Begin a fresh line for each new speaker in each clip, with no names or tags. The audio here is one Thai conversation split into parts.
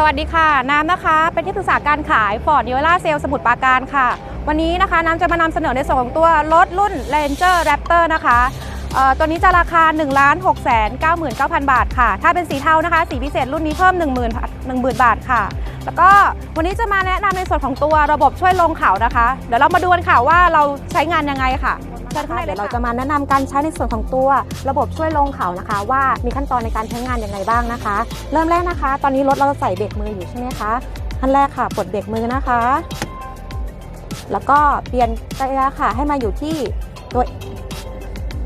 สวัสดีค่ะ น้ำนะคะ เป็นที่ปรึกษาการขายฟอร์ดนิวล่าเซลสมุทรปราการค่ะ วันนี้นะคะน้ำจะมานำเสนอในส่วนของตัวรถรุ่น Ranger Raptor นะคะเอ่อตัวนี้จะราคา 1 6 9 9 9 0 0 บาทค่ะ ถ้าเป็นสีเทานะคะ สีพิเศษรุ่นนี้เพิ่ม 10,000 10,000 บาทค่ะ แล้วก็วันนี้จะมาแนะนำในส่วนของตัวระบบช่วยลงเขานะคะ เดี๋ยวเรามาดูกันค่ะว่าเราใช้งานยังไงค่ะ เชิญข้างในเดี๋
ย
ว
เราจะมาแนะนำการใช้ในส่วนของตัวระบบช่วยลงเขานะคะ ว่ามีขั้นตอนในการใช้งานอยังไงบ้างนะคะ เริ่มแรกนะคะ ตอนนี้รถเราใส่เบรกมืออยู่ใช่ไหมคะขั้นแรกค่ะปลดเบรกมือนะคะ แล้วก็เปลี่ยนระยะค่ะ ให้มาอยู่ที่ตัว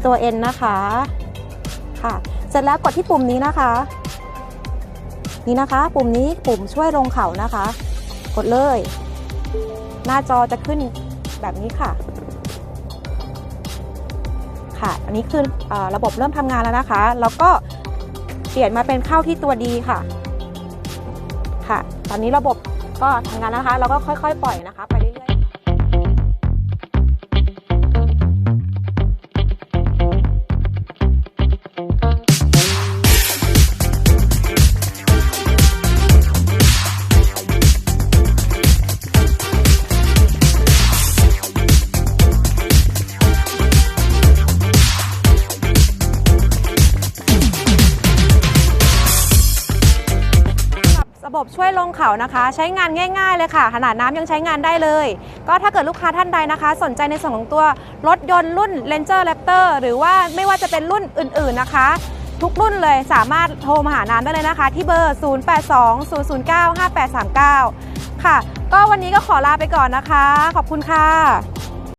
ตัวเอ็นนะคะค่ะ เสร็จแล้วกดที่ปุ่มนี้นะคะ นี่นะคะ ปุ่มนี้ปุ่มช่วยลงเขานะคะ กดเลย หน้าจอจะขึ้นแบบนี้ค่ะ ค่ะ อันนี้คืออระบบเริ่มทำงานแล้วนะคะ แล้วก็เปลี่ยนมาเป็นเข้าที่ตัวดีค่ะ ค่ะ ตอนนี้ระบบก็ทำงานนะคะ เราก็ค่อยๆ ปล่อยนะคะ ไปเรื่อยๆ
ระบบช่วยลงเขานะคะ ใช้งานง่ายๆเลยค่ะ ขนาดน้ำยังใช้งานได้เลย ก็ถ้าเกิดลูกค้าท่านใดนะคะ สนใจในส่วนของตัวรถยนต์รุ่น Ranger Raptor หรือว่าไม่ว่าจะเป็นรุ่นอื่นๆนะคะ ทุกรุ่นเลยสามารถโทรมาหาน้ำได้เลยนะคะ ที่เบอร์ 0820095839 ค่ะ ก็วันนี้ก็ขอลาไปก่อนนะคะ ขอบคุณค่ะ